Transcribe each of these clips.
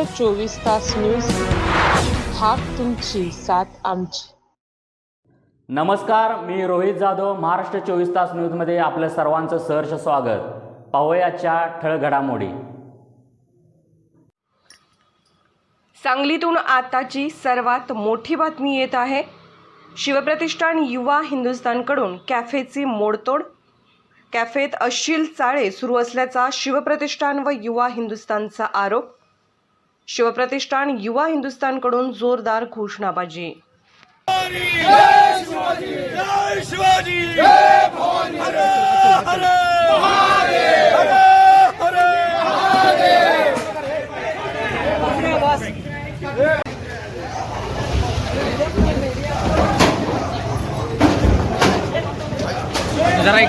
महाराष्ट्र चोवीस तास न्यूज हाक तुमची साथ आमची. नमस्कार मी रोहित जाधव महाराष्ट्र चोवीस तास न्यूजमध्ये आपलं सर्वांचं सहर्ष स्वागत. पाहूयाच्या ठळक घडामोडी. सांगलीतून आताची सर्वात मोठी बातमी येत आहे. शिवप्रतिष्ठान युवा हिंदुस्थानकडून कॅफेची मोडतोड. कॅफेत अश्लील चाळे सुरू असल्याचा शिवप्रतिष्ठान व युवा हिंदुस्थानचा आरोप. शिवप्रतिष्ठान युवा हिंदुस्थानकडून जोरदार घोषणाबाजी. जरा एक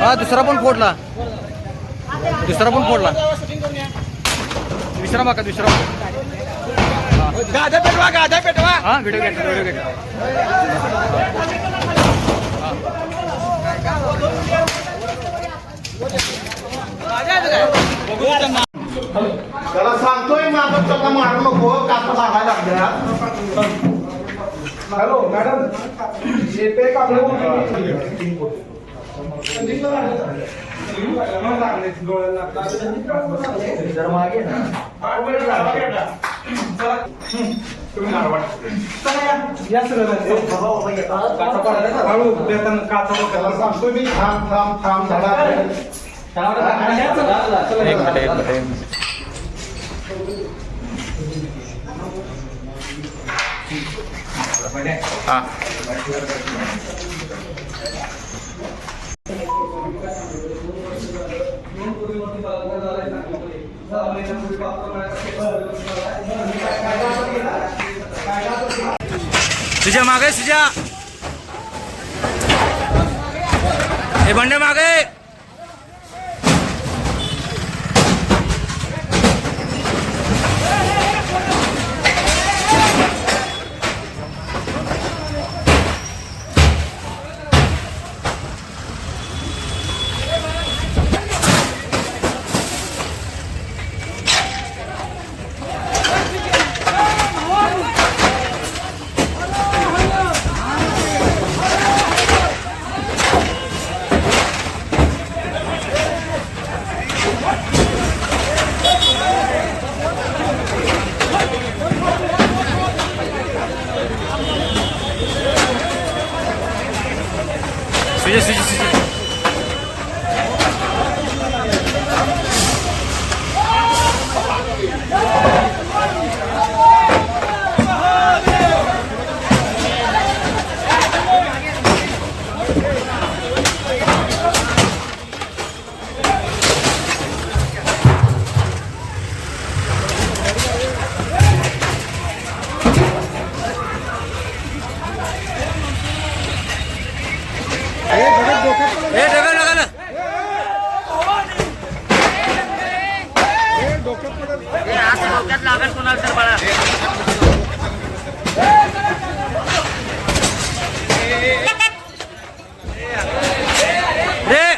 हा दुसरा पण फोडला दुसरा पण फोडला विश्राम का विश्राम गादा पेटवा गादा पेटवा हा व्हिडिओ घेतला व्हिडिओ घेतला त्याला सांगतोय माझं त्याला मारू नको काचा लागायला लागल्या हॅलो मॅडम शेते सांगतोय मी थांब थांब थांब झाडा एक मिनिट एक मिनिट एक मिनिट हा. तुझ्या मागे तुझ्या हे बंडे मागे. Seja, seja, seja. सुजय ए डबल लगाना रे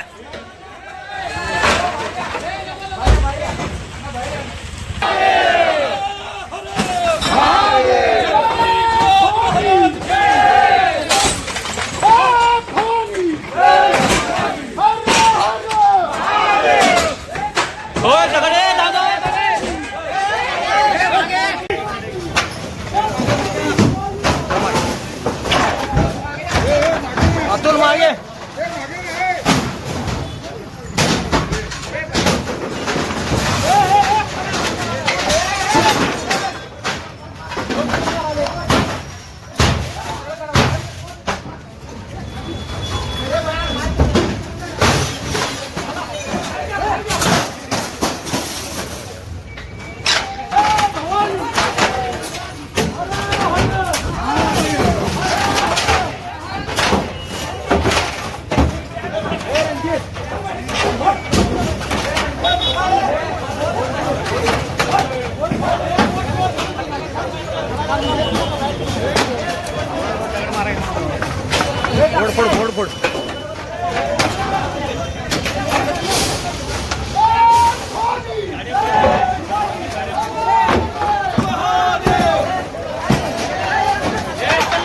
हो दगडे दादा अतुल मागे फोड फोड फोड फोड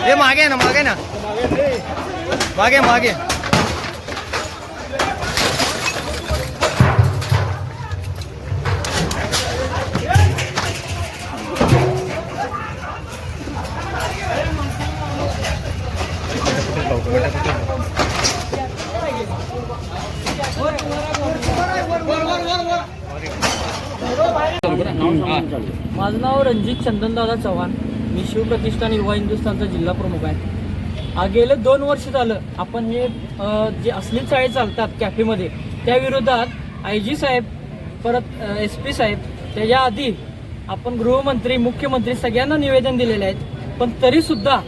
ये मागे ना मागे ना मागे मागे रणजित चंदनदादा चव्हाण. मी शिवप्रतिष्ठान युवा हिंदुस्थानचा जिल्हा प्रमुख आहे. आ, गेले दोन वर्ष झालं आपण हे जे अश्लील चाळे चालतात कॅफेमध्ये त्याविरोधात आय जी साहेब परत एस पी साहेब त्याच्या आधी आपण गृहमंत्री मुख्यमंत्री सगळ्यांना निवेदन दिलेले आहेत पण तरीसुद्धा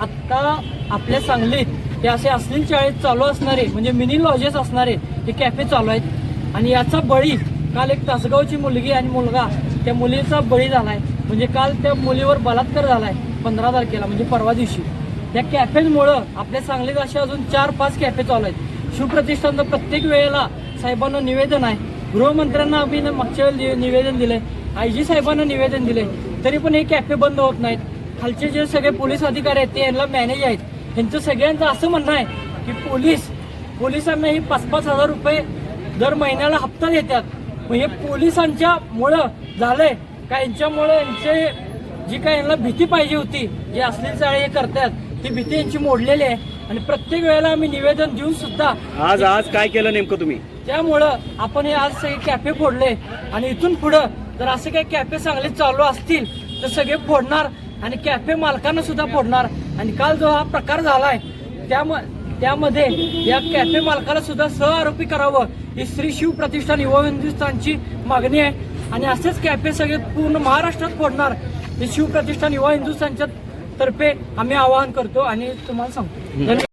आत्ता आपल्या सांगलीत हे असे अश्लील चाळे चालू असणारे म्हणजे मिनी लॉजेस असणारे हे कॅफे चालू आहेत. आणि याचा बळी काल एक तासगावची मुलगी आणि मुलगा त्या मुलीचा बळी झाला आहे. म्हणजे काल त्या मुलीवर बलात्कार झालाय पंधरा तारखेला म्हणजे परवा दिवशी. त्या कॅफेमुळं आपल्या सांगलीत असे अजून चार पाच कॅफे चालू आहेत. शिवप्रतिष्ठानचं प्रत्येक वेळेला साहेबांना निवेदन आहे. गृहमंत्र्यांना आम्ही मागच्या वेळी निवेदन दिलंय. आय जी साहेबांना निवेदन दिले तरी पण हे कॅफे बंद होत नाहीत. खालचे जे सगळे पोलीस अधिकारी आहेत ते यांना मॅनेज आहेत. यांचं सगळ्यांचं असं म्हणणं आहे की पोलीस पोलिसांना ही पाच पाच हजार रुपये दर महिन्याला हप्ता देतात. मग हे पोलिसांच्या मुळं झालंय. का यांच्यामुळे यांचे जी काय यांना भीती पाहिजे होती जे असलेले चाळे हे करतात ती भीती यांची मोडलेली आहे. आणि प्रत्येक वेळेला आम्ही निवेदन देऊन सुद्धा आज आज काय केलं नेमकं तुम्ही? त्यामुळं आपण हे आज सगळे कॅफे फोडले. आणि इथून पुढं जर असे काही कॅफे चांगले चालू असतील तर सगळे फोडणार आणि कॅफे मालकांना सुद्धा फोडणार. आणि काल जो हा प्रकार झालाय त्याम त्यामध्ये या कॅफे मालकाला सुद्धा सह आरोपी करावं. ही श्री शिव प्रतिष्ठान युवा हिंदुस्थानची मागणी आहे. आणि असेच कॅफे सगळे पूर्ण महाराष्ट्रात फोडणार. हे शिवप्रतिष्ठान युवा युवा हिंदुस्थानच्या तर्फे आम्ही आवाहन करतो आणि तुम्हाला सांगतो.